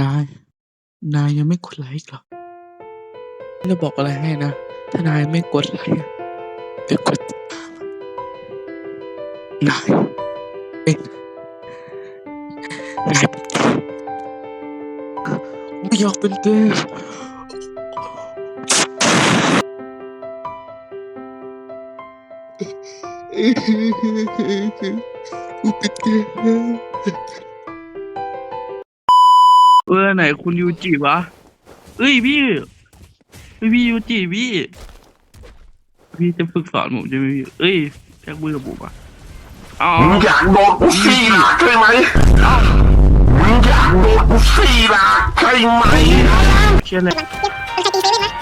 นาย นายยังไม่กดไลค์เหรอจะบอกอะไรให้นะ ถ้านายไม่กดไลค์อะไปกดติดตามอะนายเป็นนายเป็นเกย์ไม่อยากเป็นเกย์กูเป็นเกย์ ออไหนคุณยูจิวะเอ้ยพี่เฮ้ยพี่ยูจิพี่ พี่จะฝึกสอนผมใช่ไหมพี่เอ้ยแจ็คมือกับผมอะอ๋อมึงอยากโดนกูซี่หลักใช่ไหมมึงอยากโดนกูซี่หลักใช่ไหมเชื่อเลยมันใครตีเซเว่นวะ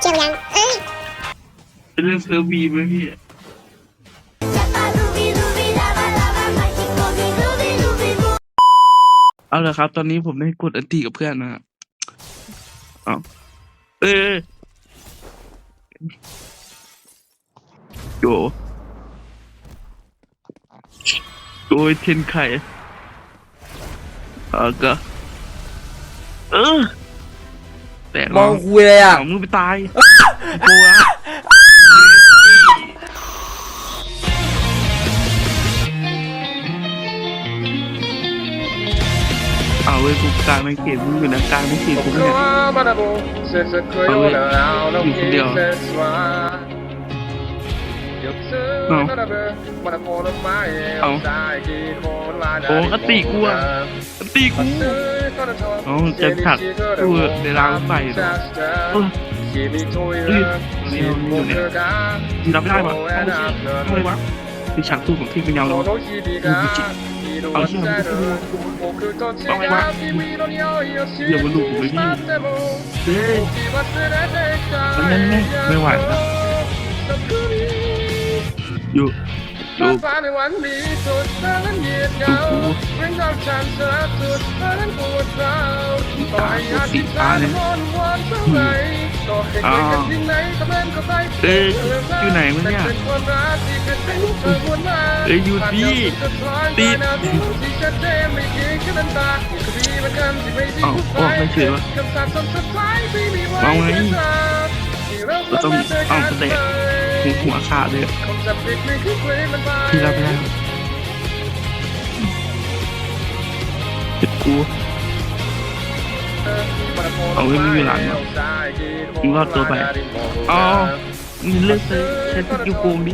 เชื่อยังเอ้ยเป็นเรื่องเซอร์บีไหมพี่ เอาละครับ ตอนนี้ผมได้กดอันตีกับเพื่อนนะฮะเอาเอ้ยโยโดยเทนไข่เอาก็เออแต่มองคุยเลยอะ เอามือไปตายโกะเไม่เก็บมึงอยู่นะกลางไม่เก็บกูเนี่ยเอยู่คนเดียวเอาเอาโอ้ก็ตีกูอะก็ตีกูเอาจะผลักกูในรางไฟเหรอเออเฮ้ยนี่นี่อยู่เนี่ยรับไม่ได้ปะเอาสิทำไมวะคือฉากสู้ของที่เป็นยาวเลยเอาเชี่ ยมันก็คือเอาไงวะอย่ามาลุกผมเลยพี่เฮ้ยมันนั่นแม่ไม่ไหวแล้วอยู่อยู่ ฟ้าในวันนี้สุดเธอนั้นเหยียดเหงาเรื่องราวฉันเธอสุดเธอนั้นปวดร้าวต่อให้อาทิตย์ตาโอนวอนเท่าไหร่ ต่อให้ใครกันที่ไหนก็เอ้ยอยู่ไหนวะเนี่ยเป็นความรักที่เกิดขึ้นเธอวนมาเอ้ยอยู่ดิติดเจนไม่เพียงแค่น้ำตาอยู่กับพี่มันกันที่ไม่ดีเอ้าออกไม่เฉยวะคำสาปสำสุดท้ายที่มีไว้เอาไงเราต้องเอาสเต็ปหัวหัวขาดเลยพี่รับไม่ได้เจ็บกู เอาไว้ไม่มีหลังอะมึงรอดตัวไปอ๋อมึงเลือกใช้ใช้สกิลโกงดิ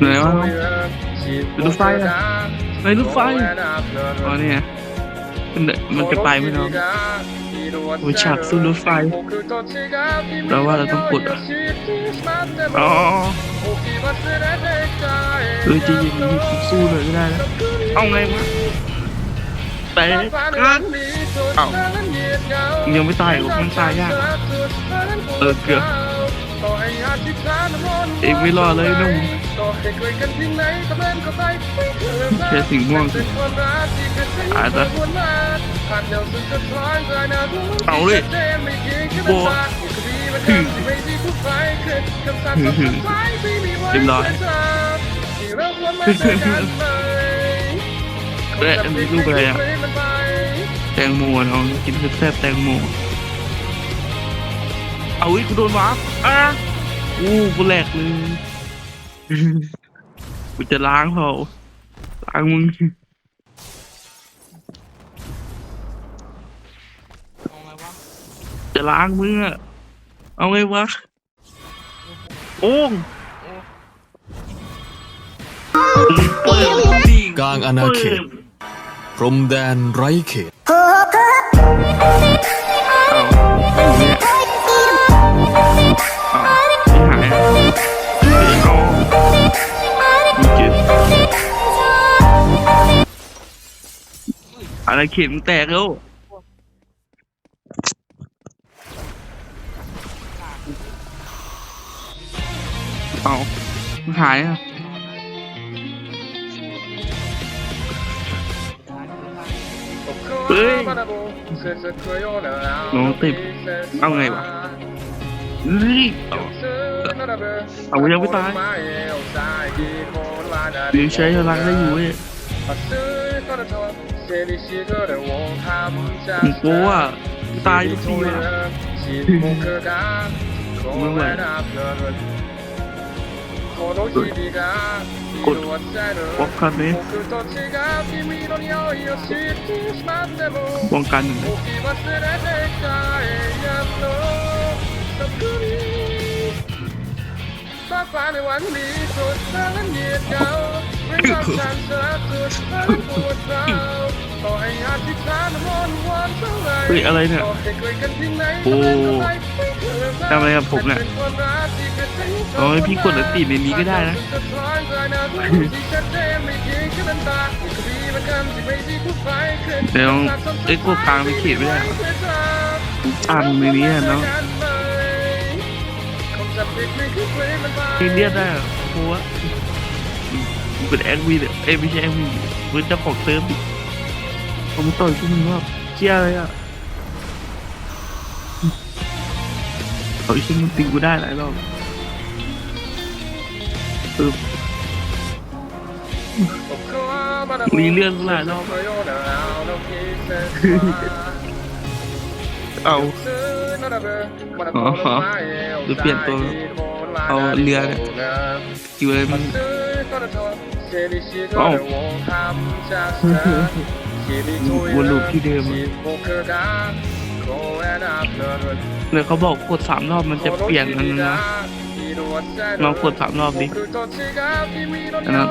ไหนวะเป็นรถไฟอะไหนรถไฟอ๋อเนี่ยมันมันจะไปไหมน้องโอ้ยฉากสู้รถไฟแปลว่าเราต้องกดอะอ๋อเออจะยิงสู้เลยก็ได้นะเอาไงวะ ต่กันเอ้ามึงยังไม่ตายหรอกมันตายยากเออเกือบเองไม่รอดเลยนุ่มแค่สีม่วงสิอาจจะเอาเลยโบถึงเรียบร้อยเอ้ยอันนี้ลูกอะไรอะแตงโมน้องกินแซ่บๆแตงโมเอาอีกกูโดนวาร์ปอะอู้กูแหลกเลยกูจะล้างเขาล้างมึงจะล้างมึงอะเอาไงวะโอ้งเปิดดิกลางอาณาเขตพรมแดนไร้เขตเอะไรเข็มแตกแล้วเอาหายอะเฮ้ย น้องติดเอาไงวะเฮ้ยเอาเอายังไม่ตายหรือใช้พลังได้อยู่เว้ยผมโป้อะตายทุกทีอะไม่ไหวกดบล็อกคันนี้ป้องกันหนึ่งฟ้าฟ้าในวันนี้สุดฟ้านั้นเหยียดเก่าเรื่องราว ฉันเธอสุดฟ้านั้นปวดร้าวต่อให้อาทิตย์ฟ้าน้ำมันวันเท่าไหร่เฮ้ยอะไรเนี่ยต่อให้เคยกันที่ไหนโอ้ ทำอะไรกับผมเนี่ยเอาให้พี่กดอันติในนี้ก็ได้นะ เดี๋ยวเอ้ยกดกลางไปเขตไม่ได้เหรออันในนี้อะเนาะมีเลียดได้เหรอโอ้โหเป็นแอควีเอ้ยไม่ใช่แอควีเป็นเจ้าของเซิร์ฟดิผมต่อยพวกมึงว่าเชี่ยอะไรอะ เอาอีกชิ้นมันตีกูได้หลายรอบเออมีเรื่องหลายรอบเอาอ๋อหรือเปลี่ยนตัว เอาเรือเนี่ยอยู่อะไรมันเอ้าวนลูปที่เดิม เลยเขาบอกกดสามรอบมันจะเปลี่ยนอันนั้นนะลองกดสามรอบดิอันนั้น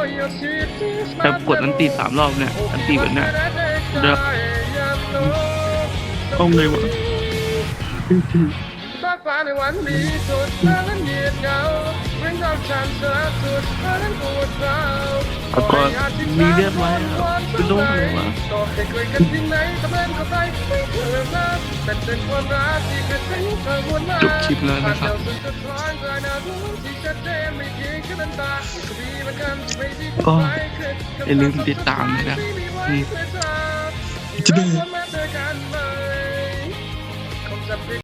แต่กดอันตีสามรอบเนี่ย อันตีแบบเนี้ยเดี๋ยวต้องเลยวะ ฟ้าฟ้าในวันนี้สุดฟ้านั้นเรื่องราวฉันเธอสุดฟ้านั้นปวดร้าวเอาก่อนมีเลือดไว้อะเป็นโรคอะไรวะต่อให้เคยกันที่ไหนก็เป็นเข้าไปไม่เคยรักเป็นเป็นความรักที่เคยเป็นเธอวนมาจบคลิปแล้วนะครับก็อย่าลืมติดตามเลยนะจะได้